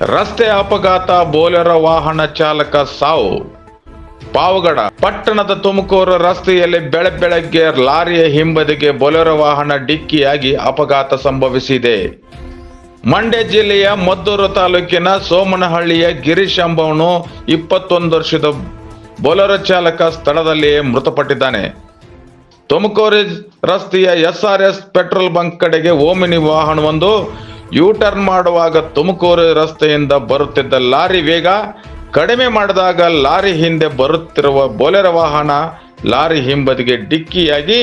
ರಸ್ತೆ ಅಪಘಾತ, ಬೋಲೆರೋ ವಾಹನ ಚಾಲಕ ಸಾವು. ಪಾವಗಡ, ಪಟ್ಟಣದ ತುಮಕೂರು ರಸ್ತೆಯಲ್ಲಿ ಬೆಳೆ ಬೆಳಗ್ಗೆ ಲಾರಿಯ ಹಿಂಬದಿಗೆ ಬೊಲೆರೋ ವಾಹನ ಡಿಕ್ಕಿಯಾಗಿ ಅಪಘಾತ ಸಂಭವಿಸಿದೆ. ಮಂಡ್ಯ ಜಿಲ್ಲೆಯ ಮದ್ದೂರು ತಾಲೂಕಿನ ಸೋಮನಹಳ್ಳಿಯ ಗಿರೀಶ್ ಎಂಬವನು ಇಪ್ಪತ್ತೊಂದು ವರ್ಷದ ಬೊಲೆರೋ ಚಾಲಕ ಸ್ಥಳದಲ್ಲಿಯೇ ಮೃತಪಟ್ಟಿದ್ದಾನೆ. ತುಮಕೂರು ರಸ್ತೆಯ ಎಸ್ಆರ್ಎಸ್ ಪೆಟ್ರೋಲ್ ಬಂಕ್ ಕಡೆಗೆ ಓಮಿನಿ ವಾಹನವೊಂದು ಯೂ ಟರ್ನ್ ಮಾಡುವಾಗ ತುಮಕೂರು ರಸ್ತೆಯಿಂದ ಬರುತ್ತಿದ್ದ ಲಾರಿ ವೇಗ ಕಡಿಮೆ ಮಾಡಿದಾಗ ಲಾರಿ ಹಿಂದೆ ಬರುತ್ತಿರುವ ಬೋಲೆರ ವಾಹನ ಲಾರಿ ಹಿಂಬದಿಗೆ ಡಿಕ್ಕಿಯಾಗಿ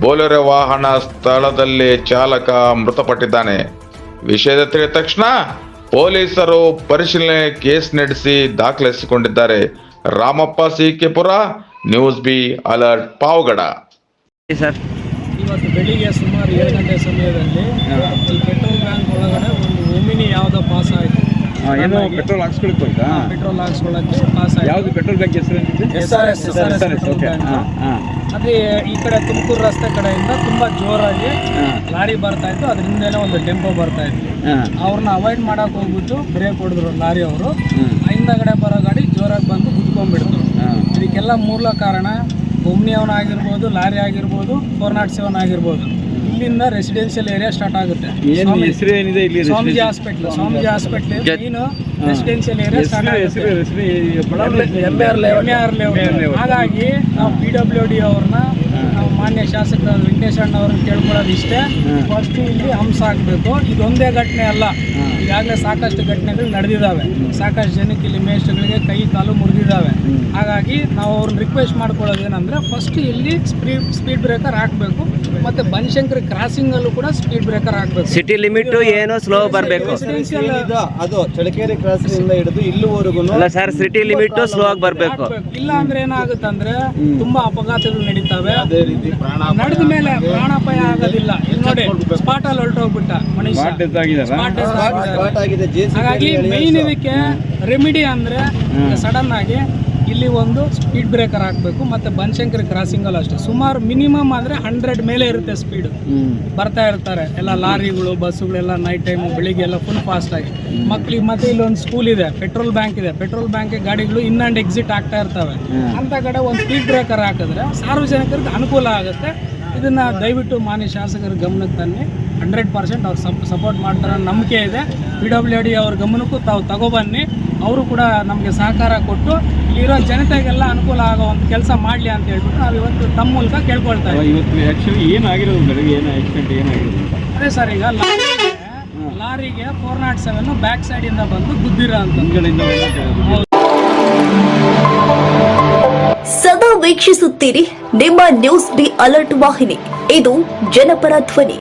ಬೋಲೆರ ವಾಹನ ಸ್ಥಳದಲ್ಲಿ ಚಾಲಕ ಮೃತಪಟ್ಟಿದ್ದಾನೆ. ವಿಷಯದ ತಿಳಿದ ತಕ್ಷಣ ಪೊಲೀಸರು ಪರಿಶೀಲನೆ ಕೇಸ್ ನಡೆಸಿ ದಾಖಲಿಸಿಕೊಂಡಿದ್ದಾರೆ. Ramappa CK Pura news B alert, Pavagada. ಇವತ್ತು ಬೆಳಿಗ್ಗೆ ಸುಮಾರು ಏಳು ಗಂಟೆ ಸಮಯದಲ್ಲಿ ಈ ಪೆಟ್ರೋಲ್ ಬ್ಯಾಂಕ್ ಒಳಗಡೆ ಒಂದು ಒಮಿನಿ ಯಾವುದೋ ಪಾಸ್ ಆಯಿತು. ಏನು ಪೆಟ್ರೋಲ್ ಹಾಕ್ಸ್ಕೊಳಕ್ ಹೋಯ್ತಾ ಪೆಟ್ರೋಲ್ ಹಾಕ್ಸ್ಕೊಳ್ಳೋಕ್ಕೆ ಪಾಸ್ ಆಯ್ತು. ಯಾವ್ದು ಪೆಟ್ರೋಲ್ ಬ್ಯಾಂಕ್ ಹೆಸರು ಏನಿದೆ S R S S R S okay ಹಾಂ ಹಾಂ. ಅದೇ ಈ ಕಡೆ ತುಮಕೂರು ರಸ್ತೆ ಕಡೆಯಿಂದ ತುಂಬ ಜೋರಾಗಿ ಲಾರಿ ಬರ್ತಾ ಇತ್ತು. ಅದ್ರ ಹಿಂದೆನೇ ಒಂದು ಟೆಂಪೋ ಬರ್ತಾ ಇತ್ತು. ಅವ್ರನ್ನ ಅವಾಯ್ಡ್ ಮಾಡಕ್ ಹೋಗ್ಬಿಟ್ಟು ಬ್ರೇಕ್ ಹೊಡೆದ್ರು ಲಾರಿ ಅವರು. ಹಿಂದಗಡೆ ಬರೋ ಗಾಡಿ ಜೋರಾಗಿ ಬಂದು ಕುತ್ಕೊಂಡ್ಬಿಡ್ತು. ಇದಕ್ಕೆಲ್ಲ ಮೂಲ ಕಾರಣ ಒಮ್ನಿ ಅವನ್ ಆಗಿರ್ಬೋದು ಲಾರಿ ಆಗಿರ್ಬೋದು ಫೋರ್ ನಾಟ್ ಸೆವೆನ್ ಆಗಿರ್ಬೋದು ಇಲ್ಲಿಂದ ರೆಸಿಡೆನ್ಷಿಯಲ್ ಏರಿಯಾ ಸ್ಟಾರ್ಟ್ ಆಗುತ್ತೆ. ಏನು ಹೆಸರು ಏನಿದೆ ಇಲ್ಲಿ ಸ್ವಾಮೀಜಿ ಹಾಸ್ಪಿಟ್ಲ್ ಸ್ವಾಮೀಜಿ ಹಾಸ್ಪಿಟ್ಲ್ ನೀನು ರೆಸಿಡೆನ್ಷಿಯಲ್ ಏರಿಯಾ ಸ್ಟಾರ್ಟ್ ಆಗುತ್ತೆ. ಹಾಗಾಗಿ ನಾವು ಪಿ ಡಬ್ಲ್ಯೂ ಡಿ ಅವ್ರನ್ನ ನಾವು ಮಾನ್ಯ ಶಾಸಕ ವೆಂಕಟೇಶ್ ಅಣ್ಣ ಅವ್ರನ್ನ ಕೇಳ್ಕೊಳ್ಳೋದು ಇಷ್ಟೇ. ಫಸ್ಟ್ ಇಲ್ಲಿ ಹಂಸ ಹಾಕಬೇಕು. ಇದೊಂದೇ ಘಟನೆ ಅಲ್ಲ. ಈಗಾಗಲೇ ಸಾಕಷ್ಟು ಘಟನೆಗಳು ನಡೆದಿದ್ದಾವೆ. ಸಾಕಷ್ಟು ಜನಕ್ಕೆ ಇಲ್ಲಿ ಮೇಷ್ಟ್ರಗಳಿಗೆ ಕೈ. ಹಾಗಾಗಿ ನಾವು ಅವ್ರನ್ನ ರಿಕ್ವೆಸ್ಟ್ ಮಾಡ್ಕೊಳ್ಳೋದು ಏನಂದ್ರೆ ಫಸ್ಟ್ ಇಲ್ಲಿ ಸ್ಪೀಡ್ ಸ್ಪೀಡ್ ಬ್ರೇಕರ್ ಹಾಕಬೇಕು. ಮತ್ತು ಬನಶಂಕರಿ ಕ್ರಾಸಿಂಗಲ್ಲೂ ಕೂಡ ಸ್ಪೀಡ್ ಬ್ರೇಕರ್ ಹಾಕಬೇಕು. ಸಿಟಿ ಲಿಮಿಟ್ ಏನು ಸ್ಲೋ ಬರಬೇಕು. ಅದು ಚಳಕೇರಿ ಕ್ರಾಸಿಂಗ್ ಹಿಡಿದು ಇಲ್ಲಿವರೆಗೂ ಅಲ್ಲ ಸರ್ ಸಿಟಿ ಲಿಮಿಟ್ ಸ್ಲೋ ಆಗಿ ಬರಬೇಕು. ಇಲ್ಲ ಅಂದ್ರೆ ಏನಾಗುತ್ತಂದ್ರೆ ತುಂಬಾ ಅಪಘಾತಗಳು ನಡೀತಾವೆ. ಅದೇ ರೀತಿ ಪ್ರಾಣ ನಡೆದ ಮೇಲೆ ಪ್ರಾಣಾಪಾಯ ಆಗೋದಿಲ್ಲ. ನೋಡಿ ಸ್ಪಾಟ್ ಅಲ್ಲಿ ಹೊರಟೋಗ್ಬಿಟ್ಟ ಮನುಷ್ಯ. ಹಾಗಾಗಿ ಮೇನ್ ಇದಕ್ಕೆ ರೆಮಿಡಿ ಅಂದ್ರೆ ಸಡನ್ ಆಗಿ ಇಲ್ಲಿ ಒಂದು ಸ್ಪೀಡ್ ಬ್ರೇಕರ್ ಹಾಕಬೇಕು ಮತ್ತೆ ಬನಶಂಕರಿ ಅಲ್ಲಿ ಅಷ್ಟೇ. ಸುಮಾರು ಮಿನಿಮಮ್ ಆದ್ರೆ ಹಂಡ್ರೆಡ್ ಮೇಲೆ ಇರುತ್ತೆ ಸ್ಪೀಡ್ ಬರ್ತಾ ಇರ್ತಾರೆ. ಎಲ್ಲ ಲಾರಿಗಳು ಬಸ್ಸುಗಳೆಲ್ಲ ನೈಟ್ ಟೈಮು ಬೆಳಿಗ್ಗೆ ಎಲ್ಲ ಫುಲ್ ಫಾಸ್ಟ್ ಆಗಿ ಮಕ್ಳಿಗೆ ಮತ್ತೆ ಇಲ್ಲೊಂದು ಸ್ಕೂಲ್ ಇದೆ ಪೆಟ್ರೋಲ್ ಬ್ಯಾಂಕ್ ಇದೆ. ಪೆಟ್ರೋಲ್ ಬ್ಯಾಂಕ್ ಗಾಡಿಗಳು ಇನ್ ಅಂಡ್ ಎಕ್ಸಿಟ್ ಆಗ್ತಾ ಇರ್ತವೆ. ಅಂತ ಕಡೆ ಒಂದು ಸ್ಪೀಡ್ ಬ್ರೇಕರ್ ಹಾಕಿದ್ರೆ ಸಾರ್ವಜನಿಕರಿಗೆ ಅನುಕೂಲ ಆಗುತ್ತೆ. ಇದನ್ನ ದಯವಿಟ್ಟು ಮಾನ್ಯ ಶಾಸಕರ ಗಮನಕ್ಕೆ ತನ್ನಿ. ಹಂಡ್ರೆಡ್ ಪರ್ಸೆಂಟ್ ಅವ್ರು ಸಪ್ ಸಪೋರ್ಟ್ ಮಾಡ್ತಾರೆ ನಂಬಿಕೆ ಇದೆ. ಪಿ ಡಬ್ಲ್ಯೂ ಡಿ ಅವ್ರ ಗಮನಕ್ಕೂ ತಾವು ತಗೊಬನ್ನಿ. ಅವರು ಕೂಡ ನಮಗೆ ಸಹಕಾರ ಕೊಟ್ಟು ಇಲ್ಲಿರೋ ಜನತೆಗೆಲ್ಲ ಅನುಕೂಲ ಆಗೋ ಒಂದು ಕೆಲಸ ಮಾಡಲಿ ಅಂತ ಹೇಳ್ಬಿಟ್ಟು ನಾವು ಇವತ್ತು ತಮ್ಮ ಮೂಲಕ ಕೇಳ್ಕೊಳ್ತಾ ಇದ್ದೀವಿ. ಇವತ್ತು ಆ್ಯಕ್ಚುಲಿ ಏನಾಗಿರೋದು ಬೆಳಗ್ಗೆ? ಏನು ಆಕ್ಸಿಡೆಂಟ್ ಏನಾಗಿರೋದು ಅದೇ ಸರ್ ಈಗ ಲಾರಿಗೆ ಲಾರಿಗೆ ಫೋರ್ ನಾಟ್ ಸೆವೆನ್ ಬ್ಯಾಕ್ ಸೈಡಿಂದ ಬಂದು ಗುದ್ದಿರೋ ಅಂತ. ಸದಾ ವೀಕ್ಷಿಸುತ್ತೀರಿ ನಿಮ್ಮ ನ್ಯೂಸ್ ಬಿ ಅಲರ್ಟ್ ವಾಹಿನಿ. ಇದು ಜನಪರ ಧ್ವನಿ.